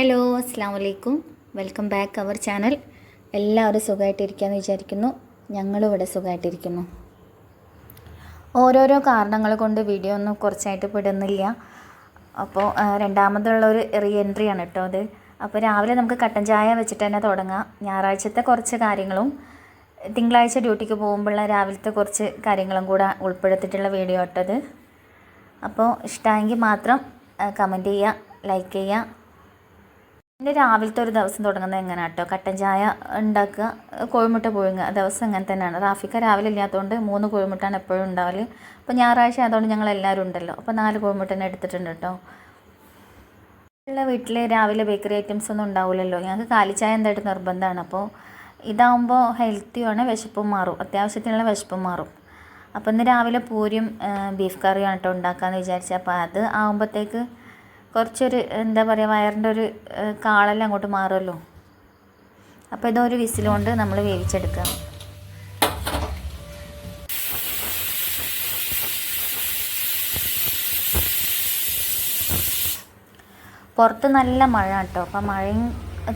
അസ്സാം വലൈക്കും welcome back our channel എല്ലാവരും സുഖമായിട്ടിരിക്കാമെന്ന് വിചാരിക്കുന്നു. ഞങ്ങളും ഇവിടെ സുഖമായിട്ടിരിക്കുന്നു ഓരോരോ കാരണങ്ങൾ കൊണ്ട് വീഡിയോ ഒന്നും കുറച്ചായിട്ട് പെടുന്നില്ല. അപ്പോൾ രണ്ടാമതുള്ള ഒരു റീ എൻട്രി ആണ് കേട്ടോ അത്. അപ്പോൾ രാവിലെ നമുക്ക് കട്ടൻ ചായ വെച്ചിട്ട് തന്നെ തുടങ്ങാം. ഞായറാഴ്ചത്തെ കുറച്ച് കാര്യങ്ങളും തിങ്കളാഴ്ച ഡ്യൂട്ടിക്ക് പോകുമ്പോഴുള്ള രാവിലത്തെ കുറച്ച് കാര്യങ്ങളും കൂടെ ഉൾപ്പെടുത്തിയിട്ടുള്ള വീഡിയോ ഇട്ടത് അപ്പോൾ ഇഷ്ടമായെങ്കിൽ മാത്രം കമന്റ് ചെയ്യുക ലൈക്ക് ചെയ്യുക. എന്റെ രാവിലത്തെ ഒരു ദിവസം തുടങ്ങുന്നത് എങ്ങനെ കേട്ടോ കട്ടൻ ചായ ഉണ്ടാക്കുക കോഴിമുട്ട പുഴുങ്ങുക ദിവസം അങ്ങനെ തന്നെയാണ്. റാഫിക്ക രാവിലെ ഇല്ലാത്തതുകൊണ്ട് മൂന്ന് കോഴിമുട്ടാണ് എപ്പോഴും ഉണ്ടാവൽ. അപ്പോൾ ഞായറാഴ്ച ആയതുകൊണ്ട് ഞങ്ങൾ എല്ലാവരും ഉണ്ടല്ലോ. അപ്പോൾ നാല് കോഴിമുട്ടനെ എടുത്തിട്ടുണ്ട് കേട്ടോ ഉള്ള വീട്ടിൽ രാവിലെ ബേക്കറി ഐറ്റംസ് ഒന്നും ഉണ്ടാവില്ലല്ലോ ഞങ്ങൾക്ക് കാലിച്ചായ എന്തായിട്ട് നിർബന്ധമാണ് അപ്പോൾ ഇതാവുമ്പോൾ ഹെൽത്തിയാണ് വിശപ്പും മാറും. അത്യാവശ്യത്തിനുള്ള വിശപ്പും മാറും. അപ്പോൾ ഇന്ന് രാവിലെ പൂരിയും ബീഫ് കറിയാണ് കേട്ടോ ഉണ്ടാക്കാമെന്ന് വിചാരിച്ചത് അപ്പോൾ അത് ആകുമ്പോഴത്തേക്ക് കുറച്ചൊരു എന്താ പറയുക വയറിന്റെ ഒരു കാളെല്ലാം അങ്ങോട്ട് മാറുമല്ലോ. അപ്പോൾ ഇതൊരു വിസിലുകൊണ്ട് നമ്മൾ വേവിച്ചെടുക്കുക പുറത്ത് നല്ല മഴ കേട്ടോ. അപ്പം മഴയും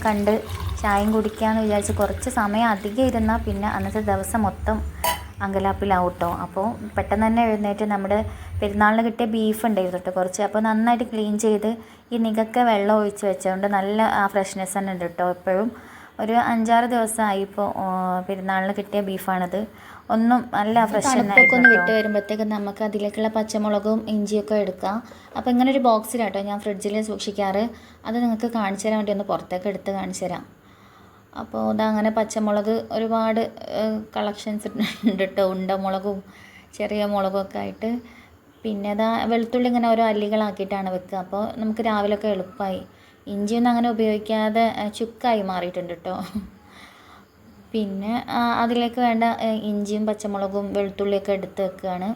കണ്ട് ചായയും കുടിക്കാമെന്ന് വിചാരിച്ച് കുറച്ച് സമയം അധികം ഇരുന്നാൽ പിന്നെ അന്നത്തെ ദിവസം മൊത്തം അങ്കലാപ്പിലാവും കേട്ടോ അപ്പോൾ പെട്ടെന്ന് തന്നെ എഴുന്നേറ്റ് നമ്മുടെ പെരുന്നാളിന് കിട്ടിയ ബീഫ് ഉണ്ടായിരുന്നു കേട്ടോ കുറച്ച്. അപ്പോൾ നന്നായിട്ട് ക്ലീൻ ചെയ്ത് ഈ നികക്ക വെള്ളം ഒഴിച്ച് വെച്ചതുകൊണ്ട് നല്ല ആ ഫ്രഷ്നെസ് തന്നെ ഉണ്ട് കേട്ടോ എപ്പോഴും. ഒരു അഞ്ചാറ് ദിവസമായി ഇപ്പോൾ പെരുന്നാളിന് കിട്ടിയ ബീഫാണത് ഒന്നും നല്ല ഫ്രഷ് ഒന്ന് വിട്ട് വരുമ്പോഴത്തേക്ക് നമുക്ക് അതിലേക്കുള്ള പച്ചമുളകും ഇഞ്ചിയൊക്കെ എടുക്കാം. അപ്പോൾ ഇങ്ങനെ ഒരു ബോക്സിലാട്ടോ ഞാൻ ഫ്രിഡ്ജിൽ സൂക്ഷിക്കാറ്. അത് നിങ്ങൾക്ക് കാണിച്ചു തരാൻ വേണ്ടി ഒന്ന് പുറത്തേക്ക് എടുത്ത് കാണിച്ചു തരാം. അപ്പോൾ ഇതങ്ങനെ പച്ചമുളക് ഒരുപാട് കളക്ഷൻസ് ഉണ്ട് കേട്ടോ ഉണ്ടമുളകും ചെറിയ മുളകൊക്കെ ആയിട്ട്. പിന്നെ അതാ വെളുത്തുള്ളി ഇങ്ങനെ ഓരോ അല്ലികളാക്കിയിട്ടാണ് വെക്കുക. അപ്പോൾ നമുക്ക് രാവിലെയൊക്കെ എളുപ്പമായി ഇഞ്ചിയൊന്നും അങ്ങനെ ഉപയോഗിക്കാതെ ചുക്കായി മാറിയിട്ടുണ്ട് കേട്ടോ പിന്നെ അതിലേക്ക് വേണ്ട ഇഞ്ചിയും പച്ചമുളകും വെളുത്തുള്ളിയൊക്കെ എടുത്ത് വെക്കുകയാണ്.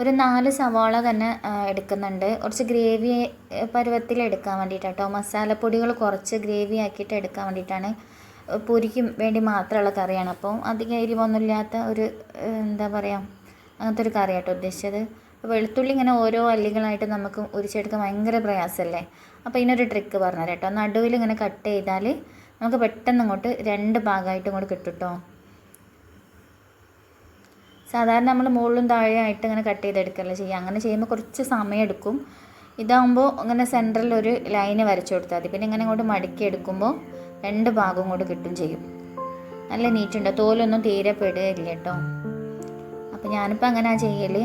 ഒരു നാല് സവാള തന്നെ എടുക്കുന്നുണ്ട്. കുറച്ച് ഗ്രേവി പരുവത്തിൽ എടുക്കാൻ വേണ്ടിയിട്ടാണ് കേട്ടോ മസാലപ്പൊടികൾ കുറച്ച് ഗ്രേവി ആക്കിയിട്ട് എടുക്കാൻ വേണ്ടിയിട്ടാണ് പൊരിക്കും വേണ്ടി മാത്രമുള്ള കറിയാണ്. അപ്പോൾ അധികം എരിവൊന്നുമില്ലാത്ത ഒരു എന്താ പറയുക അങ്ങനത്തെ ഒരു കറി കേട്ടോ ഉദ്ദേശിച്ചത് വെളുത്തുള്ളി ഇങ്ങനെ ഓരോ അല്ലികളായിട്ട് നമുക്ക് ഉരിച്ചെടുക്കാൻ ഭയങ്കര പ്രയാസമല്ലേ? അപ്പോൾ ഇതിനൊരു ട്രിക്ക് പറഞ്ഞുതരാം കേട്ടോ നടുവിൽ ഇങ്ങനെ കട്ട് ചെയ്താൽ നമുക്ക് പെട്ടെന്ന് ഇങ്ങോട്ട് രണ്ട് ഭാഗമായിട്ട് ഇങ്ങോട്ട് കിട്ടും കേട്ടോ സാധാരണ നമ്മൾ മുകളിലും താഴെയായിട്ട് ഇങ്ങനെ കട്ട് ചെയ്തെടുക്കല്ല ചെയ്യുക. അങ്ങനെ ചെയ്യുമ്പോൾ കുറച്ച് സമയം എടുക്കും. ഇതാകുമ്പോൾ ഇങ്ങനെ സെന്ററിൽ ഒരു ലൈന് വരച്ചു കൊടുത്താൽ മതി. പിന്നെ ഇങ്ങനെ ഇങ്ങോട്ട് മടക്കി എടുക്കുമ്പോൾ രണ്ട് ഭാഗവും കൂടെ കിട്ടും ചെയ്യും. നല്ല നീറ്റുണ്ട് തോലൊന്നും തീരെ പെടുകയില്ല കേട്ടോ. അപ്പോൾ ഞാനിപ്പോൾ അങ്ങനെയാണ് ചെയ്യൽ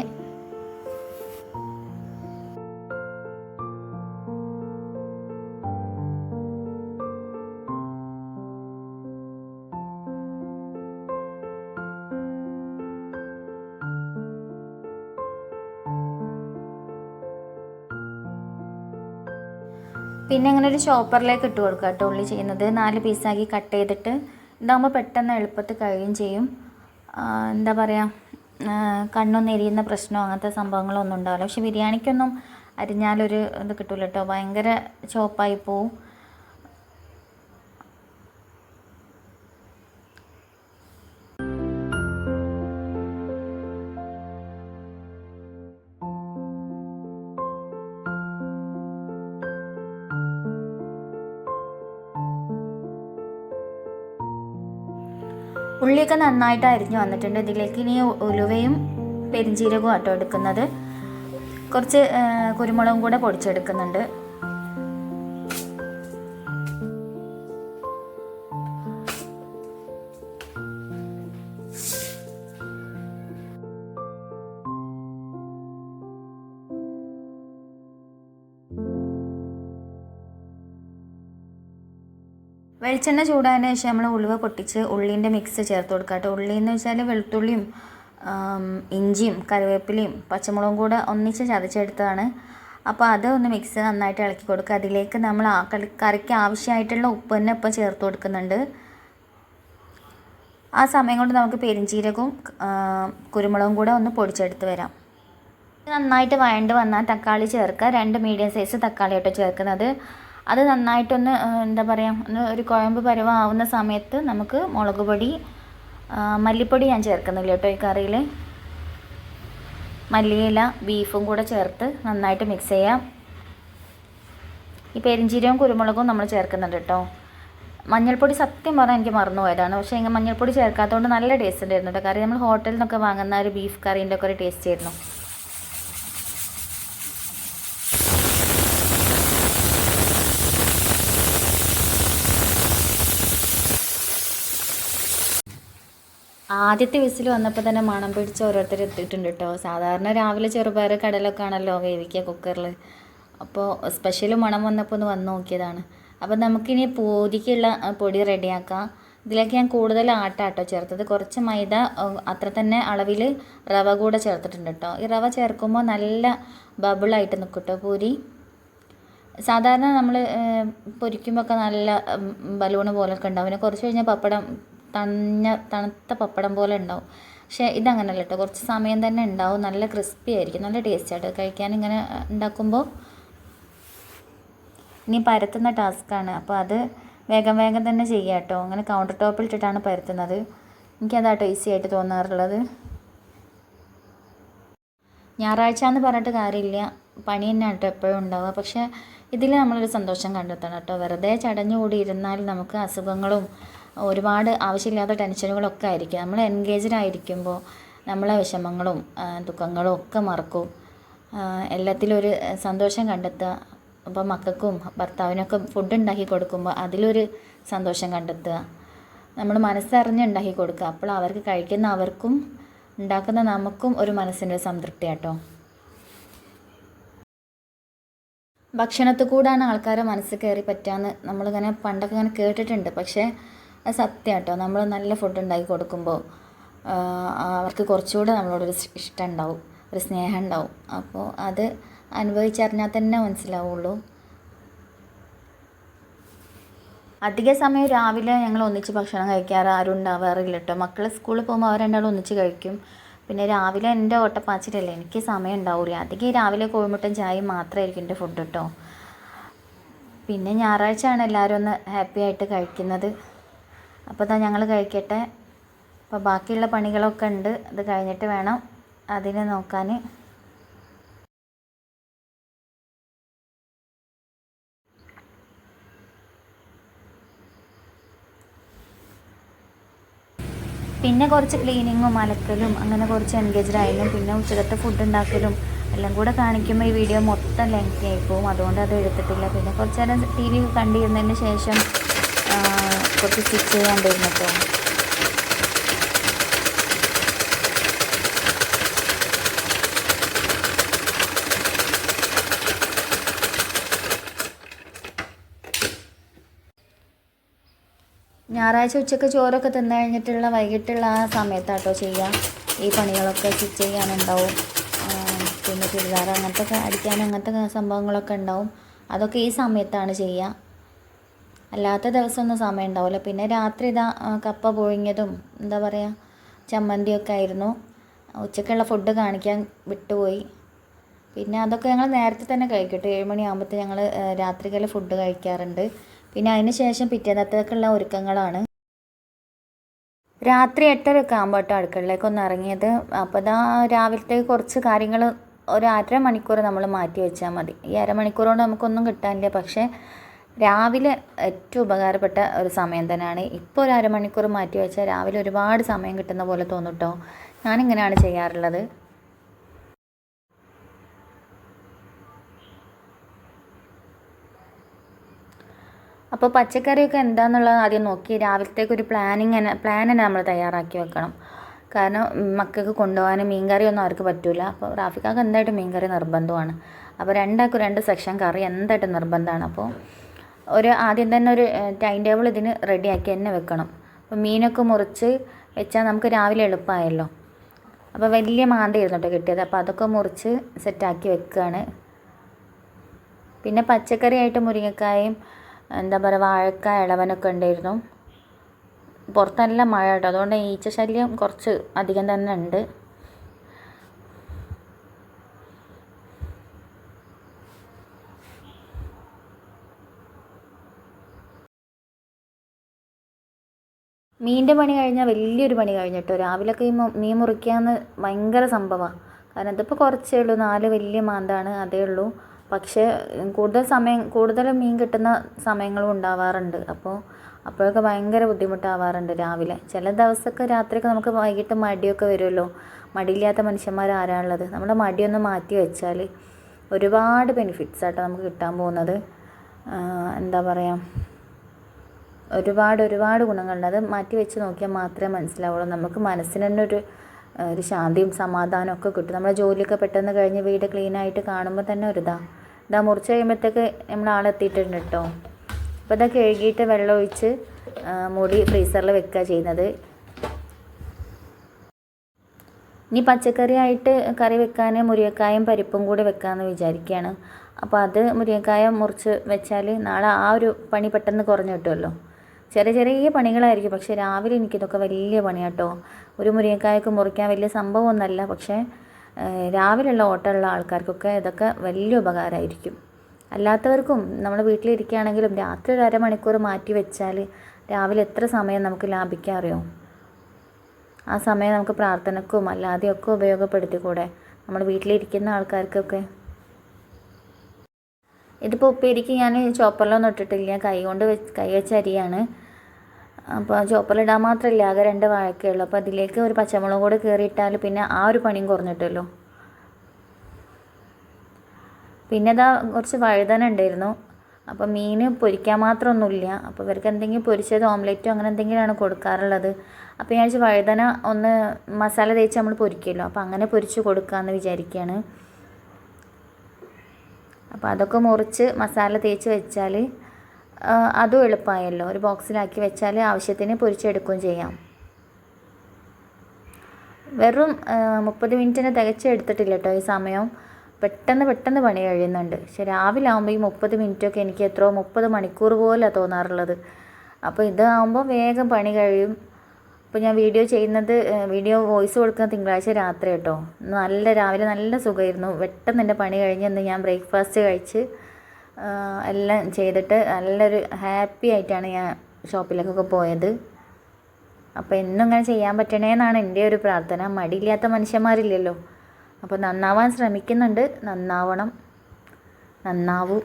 പിന്നെ അങ്ങനെ ഒരു ഷോപ്പറിലേക്ക് ഇട്ട് കൊടുക്കുക കേട്ടോ ഉള്ളി ചെയ്യുന്നത്. നാല് പീസാക്കി കട്ട് ചെയ്തിട്ട് ഇതാകുമ്പോൾ പെട്ടെന്ന് എളുപ്പത്തിൽ കഴിയും ചെയ്യും. എന്താ പറയുക കണ്ണൊന്നും എരിയുന്ന പ്രശ്നമോ അങ്ങനത്തെ സംഭവങ്ങളോ ഒന്നും ഉണ്ടാവില്ല. പക്ഷെ ബിരിയാണിക്കൊന്നും അരിഞ്ഞാലൊരു ഇത് കിട്ടൂല കേട്ടോ. ഭയങ്കര ചോപ്പായി പോവും. ഉള്ളിയൊക്കെ നന്നായിട്ട് അരിഞ്ഞു വന്നിട്ടുണ്ട്. ഇതിലേക്ക് ഇനി ഉലുവയും പെരിഞ്ചീരകവും ആട്ടോ എടുക്കുന്നത്. കുറച്ച് കുരുമുളകും കൂടെ പൊടിച്ചെടുക്കുന്നുണ്ട്. വെളിച്ചെണ്ണ ചൂടായതിന് ശേഷം നമ്മൾ ഉലുവ പൊട്ടിച്ച് ഉള്ളീന്റെ മിക്സ് ചേർത്ത് കൊടുക്കുക കേട്ടോ ഉള്ളി എന്ന് വെച്ചാൽ വെളുത്തുള്ളിയും ഇഞ്ചിയും കറിവേപ്പിലയും പച്ചമുളകും കൂടെ ഒന്നിച്ച് ചതച്ചെടുത്തതാണ്. അപ്പോൾ അത് ഒന്ന് മിക്സ് നന്നായിട്ട് ഇളക്കി കൊടുക്കുക അതിലേക്ക് നമ്മൾ ആ കറിക്ക് ആവശ്യമായിട്ടുള്ള ഉപ്പ് തന്നെ ഇപ്പോൾ ചേർത്ത് കൊടുക്കുന്നുണ്ട്. ആ സമയം കൊണ്ട് നമുക്ക് പെരിഞ്ചീരകവും കുരുമുളകും കൂടെ ഒന്ന് പൊടിച്ചെടുത്ത് വരാം. നന്നായിട്ട് വഴണ്ട് വന്നാൽ തക്കാളി ചേർക്കുക രണ്ട് മീഡിയം സൈസ് തക്കാളി കേട്ടോ ചേർക്കുന്നത്. അത് നന്നായിട്ടൊന്ന് എന്താ പറയുക ഒന്ന് ഒരു കുഴമ്പ് പരുവമാവുന്ന സമയത്ത് നമുക്ക് മുളക് പൊടി മല്ലിപ്പൊടി ഞാൻ ചേർക്കുന്നില്ല കേട്ടോ ഈ കറിയിൽ മല്ലിയില ബീഫും കൂടെ ചേർത്ത് നന്നായിട്ട് മിക്സ് ചെയ്യാം. ഈ പെരിഞ്ചീരവും കുരുമുളകും നമ്മൾ ചേർക്കുന്നുണ്ട് കേട്ടോ. മഞ്ഞൾപ്പൊടി സത്യം പറഞ്ഞാൽ എനിക്ക് മറന്നുപോയതാണ്. പക്ഷേ ഇങ്ങനെ മഞ്ഞൾപ്പൊടി ചേർക്കാത്തതുകൊണ്ട് നല്ല ടേസ്റ്റ് ഉണ്ടായിരുന്നു കേട്ടോ. കറി നമ്മൾ ഹോട്ടലിൽ നിന്നൊക്കെ വാങ്ങുന്ന ഒരു ബീഫ് കറീന്റെ ഒക്കെ ഒരു ടേസ്റ്റ് ആയിരുന്നു. ആദ്യത്തെ വിസിൽ വന്നപ്പോൾ തന്നെ മണം പിടിച്ച് ഓരോരുത്തർ എത്തിയിട്ടുണ്ട് കേട്ടോ സാധാരണ രാവിലെ ചെറുപയർ കടലൊക്കെ ആണല്ലോ വേവിക്കുക കുക്കറിൽ അപ്പോൾ സ്പെഷ്യൽ മണം വന്നപ്പോൾ ഒന്ന് വന്ന് നോക്കിയതാണ്. അപ്പോൾ നമുക്കിനി പൂരിക്കുള്ള പൊടി റെഡിയാക്കാം. ഇതിലേക്ക് ഞാൻ കൂടുതൽ ആട്ട ആട്ടാട്ടോ ചേർത്തത്. കുറച്ച് മൈദ അത്ര തന്നെ അളവിൽ റവ കൂടെ ചേർത്തിട്ടുണ്ട് കേട്ടോ ഈ റവ ചേർക്കുമ്പോൾ നല്ല ബബിളായിട്ട് നിൽക്കും കേട്ടോ പൂരി. സാധാരണ നമ്മൾ പൊരിക്കുമ്പോൾ ഒക്കെ നല്ല ബലൂണ് പോലൊക്കെ ഉണ്ടാവും. പിന്നെ കുറച്ച് കഴിഞ്ഞാൽ പപ്പടം തണഞ്ഞ തണുത്ത പപ്പടം പോലെ ഉണ്ടാവും. പക്ഷേ ഇതങ്ങനല്ല കേട്ടോ. കുറച്ച് സമയം തന്നെ ഉണ്ടാവും. നല്ല ക്രിസ്പി ആയിരിക്കും. നല്ല ടേസ്റ്റ് ആയിട്ട് കഴിക്കാൻ ഇങ്ങനെ ഉണ്ടാക്കുമ്പോൾ ഇനി പരത്തുന്ന ടാസ്ക്കാണ് അപ്പോൾ അത് വേഗം വേഗം തന്നെ ചെയ്യാം കേട്ടോ. അങ്ങനെ കൗണ്ടർ ടോപ്പിൽ ഇട്ടിട്ടാണ് പരത്തുന്നത്. എനിക്കതാട്ടോ ഈസി ആയിട്ട് തോന്നാറുള്ളത്. ഞായറാഴ്ച എന്ന് പറഞ്ഞിട്ട് കാര്യമില്ല. പണി തന്നെ കേട്ടോ എപ്പോഴും ഉണ്ടാവുക. പക്ഷേ ഇതിൽ നമ്മളൊരു സന്തോഷം കണ്ടെത്തണം കേട്ടോ. വെറുതെ ചടഞ്ഞുകൂടി ഇരുന്നാൽ നമുക്ക് അസുഖങ്ങളും ഒരുപാട് ആവശ്യമില്ലാത്ത ടെൻഷനുകളൊക്കെ ആയിരിക്കും. നമ്മൾ എൻഗേജ്ഡ് ആയിരിക്കുമ്പോൾ നമ്മളെ വിഷമങ്ങളും ദുഃഖങ്ങളും ഒക്കെ മറക്കും. എല്ലാത്തിലും ഒരു സന്തോഷം കണ്ടെത്തുക. അപ്പോൾ മക്കൾക്കും ഭർത്താവിനൊക്കെ ഫുഡ് ഉണ്ടാക്കി കൊടുക്കുമ്പോൾ അതിലൊരു സന്തോഷം കണ്ടെത്തുക. നമ്മൾ മനസ്സറിഞ്ഞ് ഉണ്ടാക്കി കൊടുക്കുക. അപ്പോൾ അവർക്ക് കഴിക്കുന്ന അവർക്കും ഉണ്ടാക്കുന്ന നമുക്കും ഒരു മനസ്സിന്റെ സംതൃപ്തി കേട്ടോ ഭക്ഷണത്തിൽ കൂടാണ് ആൾക്കാരെ മനസ്സ് കയറി പറ്റാന്ന് നമ്മളിങ്ങനെ പണ്ടൊക്കെ ഇങ്ങനെ കേട്ടിട്ടുണ്ട്. പക്ഷേ അത് സത്യം കേട്ടോ. നമ്മൾ നല്ല ഫുഡ് ഉണ്ടാക്കി കൊടുക്കുമ്പോൾ അവർക്ക് കുറച്ചുകൂടെ നമ്മളോടൊരു ഇഷ്ടം ഉണ്ടാവും ഒരു സ്നേഹം ഉണ്ടാവും. അപ്പോൾ അത് അനുഭവിച്ചറിഞ്ഞാൽ തന്നെ മനസ്സിലാവുള്ളൂ. അധിക സമയം രാവിലെ ഞങ്ങൾ ഒന്നിച്ച് ഭക്ഷണം കഴിക്കാറ് ആരും ഉണ്ടാവാറില്ല കേട്ടോ. മക്കൾ സ്കൂളിൽ പോകുമ്പോൾ അവർ രണ്ടാളും ഒന്നിച്ച് കഴിക്കും. പിന്നെ രാവിലെ എന്റെ ഓട്ടപ്പാച്ചിലല്ലേ എനിക്ക് സമയം ഉണ്ടാവില്ല. അധികം രാവിലെ കോഴിമുട്ടൻ ചായ മാത്രമായിരിക്കും എന്റെ ഫുഡ് കേട്ടോ. പിന്നെ ഞായറാഴ്ചയാണ് എല്ലാവരും ഒന്ന് ഹാപ്പി ആയിട്ട് കഴിക്കുന്നത്. അപ്പോൾ ഇതാ ഞങ്ങൾ കഴിക്കട്ടെ. അപ്പോൾ ബാക്കിയുള്ള പണികളൊക്കെ ഉണ്ട്. അത് കഴിഞ്ഞിട്ട് വേണം അതിനെ നോക്കാൻ പിന്നെ കുറച്ച് ക്ലീനിങ്ങും അലക്കലും അങ്ങനെ കുറച്ച് എൻഗേജ്ഡ് ആയാലും പിന്നെ ഉച്ചകത്തെ ഫുഡ് ഉണ്ടാക്കലും എല്ലാം കൂടെ കാണിക്കുമ്പോൾ ഈ വീഡിയോ മൊത്തം ലെങ്തി ആയിപ്പോവും അതുകൊണ്ട് അത് എടുത്തിട്ടില്ല. പിന്നെ കുറച്ച് നേരം ടി വി കണ്ടിരുന്നതിന് ശേഷം കുറച്ച് സ്റ്റിച്ച് ചെയ്യാണ്ടിരുന്നു കേട്ടോ ഞായറാഴ്ച ഉച്ചയ്ക്ക് ചോറൊക്കെ തിന്നു കഴിഞ്ഞിട്ടുള്ള വൈകിട്ടുള്ള ആ സമയത്താട്ടോ ചെയ്യാം. ഈ പണികളൊക്കെ സ്റ്റിച്ച് ചെയ്യാനുണ്ടാവും. പിന്നെ ചുരിദാർ അങ്ങനത്തെ അടിക്കാൻ അങ്ങനത്തെ സംഭവങ്ങളൊക്കെ ഉണ്ടാവും. അതൊക്കെ ഈ സമയത്താണ് ചെയ്യുക അല്ലാത്ത ദിവസമൊന്നും സമയം ഉണ്ടാവില്ല. പിന്നെ രാത്രി ഇതാ കപ്പ പുഴുങ്ങിയതും എന്താ പറയുക ചമ്മന്തിയൊക്കെ ആയിരുന്നു. ഉച്ചക്കുള്ള ഫുഡ് കാണിക്കാൻ വിട്ടുപോയി. പിന്നെ അതൊക്കെ ഞങ്ങൾ നേരത്തെ തന്നെ കഴിക്കട്ടെ. കേട്ടോ ഏഴ് മണിയാകുമ്പോഴത്തെ ഞങ്ങൾ രാത്രികളിൽ ഫുഡ് കഴിക്കാറുണ്ട്. പിന്നെ അതിന് ശേഷം പിറ്റേന്നത്തേക്കുള്ള ഒരുക്കങ്ങളാണ്. രാത്രി എട്ടരയൊക്കെ ആകുമ്പോൾ കേട്ടോ അടുക്കളയിലേക്ക് ഒന്ന് ഇറങ്ങിയത്. അപ്പോൾ ഇതാ രാവിലത്തെ കുറച്ച് കാര്യങ്ങൾ ഒരു അര മണിക്കൂർ നമ്മൾ മാറ്റി വെച്ചാൽ മതി. ഈ അരമണിക്കൂർ നമുക്കൊന്നും കിട്ടാനില്ല. പക്ഷേ രാവിലെ ഏറ്റവും ഉപകാരപ്പെട്ട ഒരു സമയം തന്നെയാണ്. ഇപ്പോൾ ഒരു അരമണിക്കൂർ മാറ്റി വെച്ചാൽ രാവിലെ ഒരുപാട് സമയം കിട്ടുന്ന പോലെ തോന്നും ഞാനിങ്ങനെയാണ് ചെയ്യാറുള്ളത്. അപ്പോൾ പച്ചക്കറിയൊക്കെ എന്താണെന്നുള്ളത് ആദ്യം നോക്കി. രാവിലത്തേക്ക് ഒരു പ്ലാനിങ് പ്ലാൻ തന്നെ നമ്മൾ തയ്യാറാക്കി വെക്കണം. കാരണം മക്കൾക്ക് കൊണ്ടുപോകാൻ മീൻകറിയൊന്നും അവർക്ക് പറ്റില്ല അപ്പോൾ റാഫിക്കാക്ക് എന്തായിട്ടും മീൻകറി നിർബന്ധമാണ്. അപ്പോൾ രണ്ടാൾക്കും രണ്ട് സെക്ഷൻ കറി എന്തായിട്ടും നിർബന്ധമാണ്. അപ്പോൾ ഒരു ആദ്യം തന്നെ ഒരു ടൈം ടേബിൾ ഇതിന് റെഡിയാക്കി തന്നെ വെക്കണം. അപ്പോൾ മീനൊക്കെ മുറിച്ച് വെച്ചാൽ നമുക്ക് രാവിലെ എളുപ്പമായല്ലോ അപ്പോൾ വലിയ മാന്തയായിരുന്നു കേട്ടോ കിട്ടിയത്. അപ്പോൾ അതൊക്കെ മുറിച്ച് സെറ്റാക്കി വെക്കുകയാണ് പിന്നെ പച്ചക്കറിയായിട്ട് മുരിങ്ങക്കായും എന്താ പറയുക വാഴക്ക ഇളവനൊക്കെ ഉണ്ടായിരുന്നു. പുറത്തല്ല മഴ കേട്ടോ അതുകൊണ്ട് ഈച്ച ശല്യം കുറച്ച് അധികം തന്നെ ഉണ്ട്. മീനിന്റെ പണി കഴിഞ്ഞാൽ വലിയൊരു പണി കഴിഞ്ഞിട്ടോ. രാവിലെയൊക്കെ ഈ മീൻ മുറിക്കാന്ന് ഭയങ്കര സംഭവമാണ് കാരണം ഇതിപ്പോൾ കുറച്ചേ ഉള്ളൂ. നാല് വലിയ മാന്താണ് അതേ ഉള്ളൂ. പക്ഷേ കൂടുതൽ സമയം കൂടുതൽ മീൻ കിട്ടുന്ന സമയങ്ങളും ഉണ്ടാവാറുണ്ട്. അപ്പോൾ അപ്പോഴൊക്കെ ഭയങ്കര ബുദ്ധിമുട്ടാവാറുണ്ട് രാവിലെ. ചില ദിവസമൊക്കെ രാത്രിയൊക്കെ നമുക്ക് വൈകിട്ട് മടിയൊക്കെ വരുമല്ലോ. മടിയില്ലാത്ത മനുഷ്യന്മാർ ആരാണുള്ളത്? നമ്മുടെ മടിയൊന്ന് മാറ്റി വെച്ചാൽ ഒരുപാട് ബെനിഫിറ്റ്സ് ആട്ടോ നമുക്ക് കിട്ടാൻ പോകുന്നത്. എന്താ പറയുക ഒരുപാട് ഒരുപാട് ഗുണങ്ങളുണ്ട്. അത് മാറ്റി വെച്ച് നോക്കിയാൽ മാത്രമേ മനസ്സിലാവുള്ളൂ. നമുക്ക് മനസ്സിന് തന്നെ ഒരു ഒരു ശാന്തിയും സമാധാനവും ഒക്കെ കിട്ടും. നമ്മുടെ ജോലിയൊക്കെ പെട്ടെന്ന് കഴിഞ്ഞ് വീട് ക്ലീനായിട്ട് കാണുമ്പോൾ തന്നെ ഒരു ഇതാ ഇതാ മുറിച്ച് കഴിയുമ്പോഴത്തേക്ക് നമ്മൾ ആളെത്തിയിട്ടുണ്ട് കേട്ടോ. അപ്പോൾ ഇതൊക്കെ കഴുകിയിട്ട് വെള്ളം ഒഴിച്ച് മൂടി ഫ്രീസറിൽ വെക്കുക ചെയ്യുന്നത്. ഇനി പച്ചക്കറിയായിട്ട് കറി വെക്കാൻ മുരിങ്ങക്കായും പരിപ്പും കൂടി വെക്കാമെന്ന് വിചാരിക്കുകയാണ്. അപ്പോൾ അത് മുരിയക്കായ മുറിച്ച് വെച്ചാൽ നാളെ ആ ഒരു പണി പെട്ടെന്ന് കുറഞ്ഞു കിട്ടുമല്ലോ. ചെറിയ ചെറിയ പണികളായിരിക്കും. പക്ഷേ രാവിലെ എനിക്കിതൊക്കെ വലിയ പണിയാട്ടോ ഒരു മുരിങ്ങക്കായൊക്കെ മുറിക്കാൻ വലിയ സംഭവമൊന്നുമല്ല. പക്ഷേ രാവിലെയുള്ള ഓട്ടമുള്ള ആൾക്കാർക്കൊക്കെ ഇതൊക്കെ വലിയ ഉപകാരമായിരിക്കും. അല്ലാത്തവർക്കും നമ്മൾ വീട്ടിലിരിക്കുകയാണെങ്കിലും രാത്രി ഒരു അരമണിക്കൂർ മാറ്റി വെച്ചാൽ രാവിലെ എത്ര സമയം നമുക്ക് ലാഭിക്കാൻ അറിയോ? ആ സമയം നമുക്ക് പ്രാർത്ഥനക്കും അല്ലാതെയൊക്കെ ഉപയോഗപ്പെടുത്തിക്കൂടെ നമ്മൾ വീട്ടിലിരിക്കുന്ന ആൾക്കാർക്കൊക്കെ? ഇതിപ്പോൾ ഉപ്പേരിക്ക് ഞാൻ ചോപ്പറിലൊന്നും ഇട്ടിട്ടില്ല. കൈ കൊണ്ട് വെച്ച് കൈ വെച്ച അരിയാണ്. അപ്പോൾ ചോപ്പറിലിടാൻ മാത്രമല്ല ആകെ രണ്ട് വാഴക്കേ ഉള്ളൂ അപ്പോൾ അതിലേക്ക് ഒരു പച്ചമുളക് കൂടെ കയറിയിട്ടാൽ പിന്നെ ആ ഒരു പണിയും കുറഞ്ഞിട്ടല്ലോ. പിന്നെ ഇതാ കുറച്ച് വഴുതന ഉണ്ടായിരുന്നു. അപ്പോൾ മീൻ പൊരിക്കാൻ മാത്രമൊന്നുമില്ല. അപ്പോൾ ഇവർക്ക് എന്തെങ്കിലും പൊരിച്ചത് ഓംലെറ്റോ അങ്ങനെ എന്തെങ്കിലുമാണ് കൊടുക്കാറുള്ളത്. അപ്പോൾ ഞാൻ വഴുതന ഒന്ന് മസാല തേച്ച് നമ്മൾ പൊരിക്കുമല്ലോ. അപ്പോൾ അങ്ങനെ പൊരിച്ച് കൊടുക്കാമെന്ന് വിചാരിക്കുകയാണ്. അപ്പോൾ അതൊക്കെ മുറിച്ച് മസാല തേച്ച് വെച്ചാൽ അതും എളുപ്പമായല്ലോ. ഒരു ബോക്സിലാക്കി വെച്ചാൽ ആവശ്യത്തിന് പൊരിച്ചെടുക്കുകയും ചെയ്യാം. വെറും മുപ്പത് മിനിറ്റിന് തികച്ചെടുത്തിട്ടില്ല കേട്ടോ ഈ സമയം. പെട്ടെന്ന് പെട്ടെന്ന് പണി കഴിയുന്നുണ്ട്. പക്ഷെ രാവിലെ ആകുമ്പോൾ ഈ മുപ്പത് മിനിറ്റൊക്കെ എനിക്ക് എത്രയോ മുപ്പത് മണിക്കൂർ പോലെയാണ് തോന്നാറുള്ളത്. അപ്പോൾ ഇതാകുമ്പോൾ വേഗം പണി കഴിയും. അപ്പോൾ ഞാൻ വീഡിയോ ചെയ്യുന്നത് വീഡിയോ വോയിസ് കൊടുക്കുന്ന തിങ്കളാഴ്ച രാത്രി കേട്ടോ. നല്ല രാവിലെ നല്ല സുഖമായിരുന്നു. പെട്ടെന്ന് എന്റെ പണി കഴിഞ്ഞ് ഞാൻ ബ്രേക്ക്ഫാസ്റ്റ് കഴിച്ച് എല്ലാം ചെയ്തിട്ട് നല്ലൊരു ഹാപ്പി ആയിട്ടാണ് ഞാൻ ഷോപ്പിലേക്കൊക്കെ പോയത്. അപ്പോൾ എന്നും ഇങ്ങനെ ചെയ്യാൻ പറ്റണേന്നാണ് എന്റെ ഒരു പ്രാർത്ഥന. മടിയില്ലാത്ത മനുഷ്യന്മാരില്ലല്ലോ. അപ്പോൾ നന്നാവാൻ ശ്രമിക്കുന്നുണ്ട്. നന്നാവണം. നന്നാവൂ.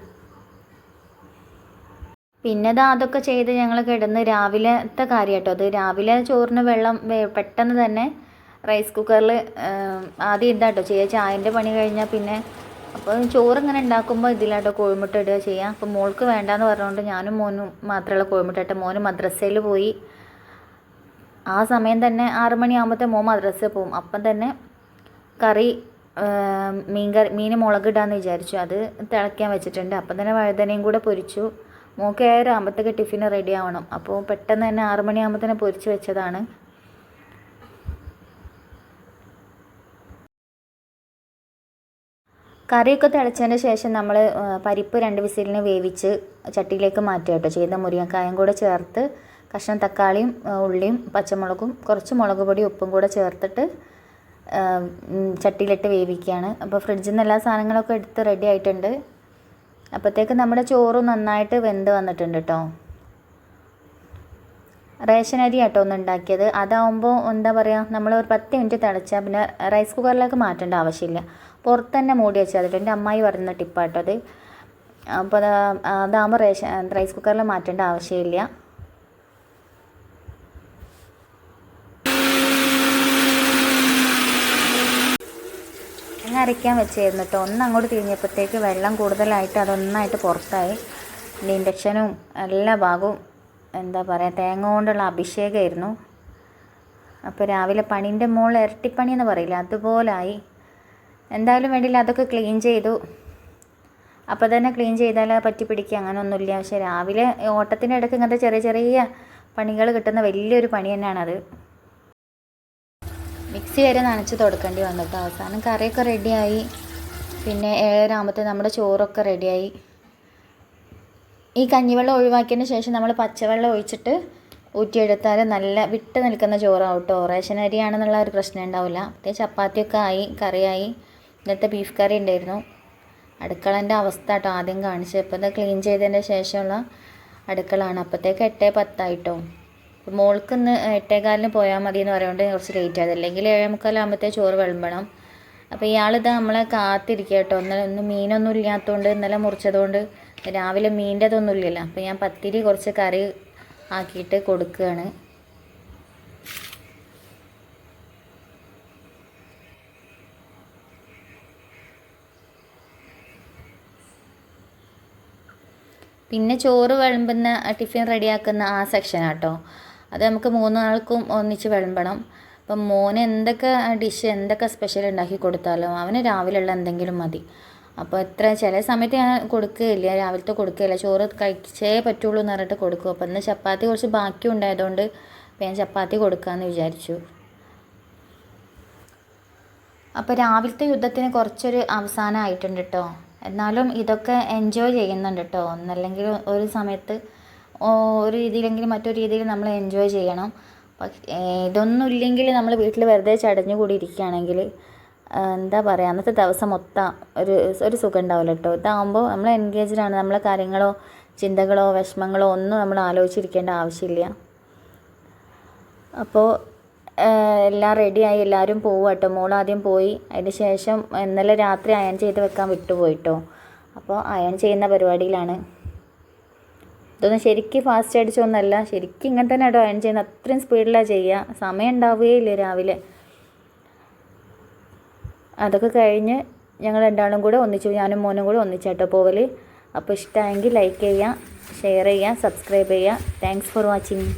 പിന്നെ ദാ അതൊക്കെ ചെയ്ത് ഞങ്ങൾ കിടന്ന് രാവിലത്തെ കാര്യം കേട്ടോ അത് രാവിലെ ചോറിന് വെള്ളം പെട്ടെന്ന് തന്നെ റൈസ് കുക്കറിൽ ആദ്യം ഇതാട്ടോ ചെയ്യുക ചായന്റെ പണി കഴിഞ്ഞാൽ പിന്നെ അപ്പോൾ ചോറ് ഇങ്ങനെ ഉണ്ടാക്കുമ്പോൾ ഇതിലാട്ടോ കോഴിമുട്ട ഇടുക ചെയ്യുക അപ്പോൾ മോൾക്ക് വേണ്ടാന്ന് പറഞ്ഞുകൊണ്ട് ഞാനും മോനും മാത്രമുള്ള കോഴിമുട്ട ഇട്ട മോന് മദ്രസയിൽ പോയി. ആ സമയം തന്നെ ആറ് മണിയാകുമ്പോഴത്തെ മോൻ മദ്രസയിൽ പോകും. അപ്പം തന്നെ കറി മീൻ കറി മീൻ മുളക് ഇടാന്ന് വിചാരിച്ചു. അത് തിളയ്ക്കാൻ വെച്ചിട്ടുണ്ട്. അപ്പം തന്നെ വഴുതനയും കൂടെ പൊരിച്ചു. മോൾക്ക് ഏഴര ആകുമ്പോഴത്തേക്ക് ടിഫിന് റെഡി ആവണം. അപ്പോൾ പെട്ടെന്ന് തന്നെ ആറ് മണിയാകുമ്പോൾ തന്നെ പൊരിച്ച് വെച്ചതാണ്. കറിയൊക്കെ തിളച്ചതിന് ശേഷം നമ്മൾ പരിപ്പ് രണ്ട് വിസിലിന് വേവിച്ച് ചട്ടിയിലേക്ക് മാറ്റുക കേട്ടോ. ചെയ്ത മുരിങ്ങക്കായും കൂടെ ചേർത്ത് കഷ്ണം തക്കാളിയും ഉള്ളിയും പച്ചമുളകും കുറച്ച് മുളക് പൊടി ഉപ്പും കൂടെ ചേർത്തിട്ട് ചട്ടിയിലിട്ട് വേവിക്കുകയാണ്. അപ്പോൾ ഫ്രിഡ്ജിൽ നിന്ന് എല്ലാ സാധനങ്ങളൊക്കെ എടുത്ത് റെഡി ആയിട്ടുണ്ട്. അപ്പോഴത്തേക്ക് നമ്മുടെ ചോറ് നന്നായിട്ട് വെന്ത് വന്നിട്ടുണ്ട് കേട്ടോ. റേഷൻ അരി ആട്ടോ ഒന്ന് ഉണ്ടാക്കിയത്. അതാവുമ്പോൾ എന്താ പറയുക നമ്മൾ ഒരു പത്ത് മിനിറ്റ് തിളച്ചാൽ പിന്നെ റൈസ് കുക്കറിലേക്ക് മാറ്റേണ്ട ആവശ്യമില്ല. പുറത്ത് തന്നെ മൂടി വെച്ചാൽ മതി. എന്റെ അമ്മായി പറയുന്ന ടിപ്പാട്ടോ അത്. അപ്പോൾ അത് അതാകുമ്പോൾ റേഷൻ റൈസ് കുക്കറിൽ മാറ്റേണ്ട ആവശ്യമില്ല. അരയ്ക്കാൻ വെച്ചായിരുന്നു കേട്ടോ. ഒന്ന് അങ്ങോട്ട് തിരിഞ്ഞപ്പോഴത്തേക്ക് വെള്ളം കൂടുതലായിട്ട് അതൊന്നായിട്ട് പുറത്തായി. ഇൻഡക്ഷനും എല്ലാ ഭാഗവും എന്താ പറയുക തേങ്ങ കൊണ്ടുള്ള അഭിഷേകമായിരുന്നു. അപ്പോൾ രാവിലെ പണീന്റെ മുകളിൽ ഇരട്ടിപ്പണി എന്ന് പറയില്ല അതുപോലായി എന്തായാലും വേണ്ടിയില്ല അതൊക്കെ ക്ലീൻ ചെയ്തു. അപ്പോൾ തന്നെ ക്ലീൻ ചെയ്താൽ പറ്റി പിടിക്കുക അങ്ങനെയൊന്നുമില്ല പക്ഷേ രാവിലെ ഓട്ടത്തിന്റെ ഇടയ്ക്ക് ഇങ്ങനത്തെ ചെറിയ ചെറിയ പണികൾ കിട്ടുന്ന വലിയൊരു പണി തന്നെയാണത്. മിക്സി വരെ നനച്ച് തുടക്കേണ്ടി വന്നിട്ട് അവസാനം കറിയൊക്കെ റെഡിയായി പിന്നെ ഏഴരാമത്തെ നമ്മുടെ ചോറൊക്കെ റെഡിയായി ഈ കഞ്ഞിവെള്ളം ഒഴിവാക്കിയതിന് ശേഷം നമ്മൾ പച്ചവെള്ളം ഒഴിച്ചിട്ട് ഊറ്റിയെടുത്താൽ നല്ല വിട്ട് നിൽക്കുന്ന ചോറാവും കേട്ടോ. റേഷൻ അരിയാണെന്നുള്ള ഒരു പ്രശ്നം ഉണ്ടാവില്ല. പ്രത്യേകിച്ച് ചപ്പാത്തിയൊക്കെ ആയി കറിയായി. ഇന്നത്തെ ബീഫ് കറി ഉണ്ടായിരുന്നു. അടുക്കളന്റെ അവസ്ഥ കേട്ടോ ആദ്യം കാണിച്ചത് ഇപ്പോൾ ഇത് ക്ലീൻ ചെയ്തതിന്റെ ശേഷമുള്ള അടുക്കളാണ് അപ്പോഴത്തേക്ക് എട്ട് പത്തായിട്ടോ. മോൾക്ക് ഇന്ന് എട്ടേകാലിന് പോയാൽ മതി എന്ന് പറയുകൊണ്ട് കുറച്ച് ലേറ്റ് ആയത്. അല്ലെങ്കിൽ ഏഴേ മുക്കാലാകുമ്പോഴത്തേ ചോറ് വിളമ്പണം. അപ്പോൾ ഇയാളിത് നമ്മളെ കാത്തിരിക്കുക കേട്ടോ ഇന്നലെ ഒന്നും മീനൊന്നും ഇല്ലാത്തതുകൊണ്ട് ഇന്നലെ മുറിച്ചതുകൊണ്ട് രാവിലെ മീന്റെ അതൊന്നും ഇല്ലല്ലോ. അപ്പോൾ ഞാൻ പത്തിരി കുറച്ച് കറി ആക്കിയിട്ട് കൊടുക്കുകയാണ് പിന്നെ ചോറ് വിളമ്പുന്ന ടിഫിൻ റെഡിയാക്കുന്ന ആ സെക്ഷൻ കേട്ടോ അത് നമുക്ക് മൂന്നാൾക്കും ഒന്നിച്ച് വിളമ്പണം. അപ്പം മോന് എന്തൊക്കെ ഡിഷ് എന്തൊക്കെ സ്പെഷ്യൽ ഉണ്ടാക്കി കൊടുത്താലും അവന് രാവിലെയുള്ള എന്തെങ്കിലും മതി. അപ്പോൾ എത്ര ചില സമയത്ത് ഞാൻ കൊടുക്കുകയില്ല രാവിലത്തെ കൊടുക്കുകയില്ല. ചോറ് കഴിച്ചേ പറ്റുള്ളൂ എന്ന് പറഞ്ഞിട്ട് കൊടുക്കും. അപ്പം ഇന്ന് ചപ്പാത്തി കുറച്ച് ബാക്കി ഉണ്ടായതുകൊണ്ട് ഞാൻ ചപ്പാത്തി കൊടുക്കാമെന്ന് വിചാരിച്ചു. അപ്പോൾ രാവിലത്തെ യുദ്ധത്തിന് കുറച്ചൊരു അവസാനമായിട്ടുണ്ട് കേട്ടോ എന്നാലും ഇതൊക്കെ എൻജോയ് ചെയ്യുന്നുണ്ട് കേട്ടോ ഒന്നല്ലെങ്കിൽ ഒരു സമയത്ത് ഒരു രീതിയിലെങ്കിലും മറ്റൊരു രീതിയിൽ നമ്മൾ എൻജോയ് ചെയ്യണം. ഇതൊന്നും ഇല്ലെങ്കിൽ നമ്മൾ വീട്ടിൽ വെറുതെ ചടഞ്ഞു കൂടി ഇരിക്കുകയാണെങ്കിൽ എന്താ പറയുക അന്നത്തെ ദിവസം മൊത്തം ഒരു ഒരു സുഖം ഉണ്ടാവില്ല കേട്ടോ ഇതാകുമ്പോൾ നമ്മൾ എൻഗേജ്ഡ് ആണ്. നമ്മളെ കാര്യങ്ങളോ ചിന്തകളോ വിഷമങ്ങളോ ഒന്നും നമ്മൾ ആലോചിച്ചിരിക്കേണ്ട ആവശ്യമില്ല. അപ്പോൾ എല്ലാം റെഡിയായി എല്ലാവരും പോവുക കേട്ടോ ആദ്യം പോയി. അതിന് ശേഷം ഇന്നലെ രാത്രി അയൺ ചെയ്ത് വെക്കാൻ വിട്ടുപോയിട്ടോ. അപ്പോൾ അയൺ ചെയ്യുന്ന പരിപാടിയിലാണ്. ഇതൊന്നും ശരിക്കും ഫാസ്റ്റ് അടിച്ചൊന്നല്ല. ശരിക്കും ഇങ്ങനെ തന്നെ കേട്ടോ അയൺ ചെയ്യുന്നത് അത്രയും സ്പീഡിലാണ് ചെയ്യുക സമയം ഉണ്ടാവുകയില്ല രാവിലെ. അതൊക്കെ കഴിഞ്ഞ് ഞങ്ങൾ രണ്ടാളും കൂടെ ഒന്നിച്ചു. ഞാനും മോനും കൂടെ ഒന്നിച്ചാട്ടോ പോവൽ അപ്പോൾ ഇഷ്ടമായെങ്കിൽ ലൈക്ക് ചെയ്യുക ഷെയർ ചെയ്യുക സബ്സ്ക്രൈബ് ചെയ്യുക താങ്ക്സ് ഫോർ വാച്ചിങ്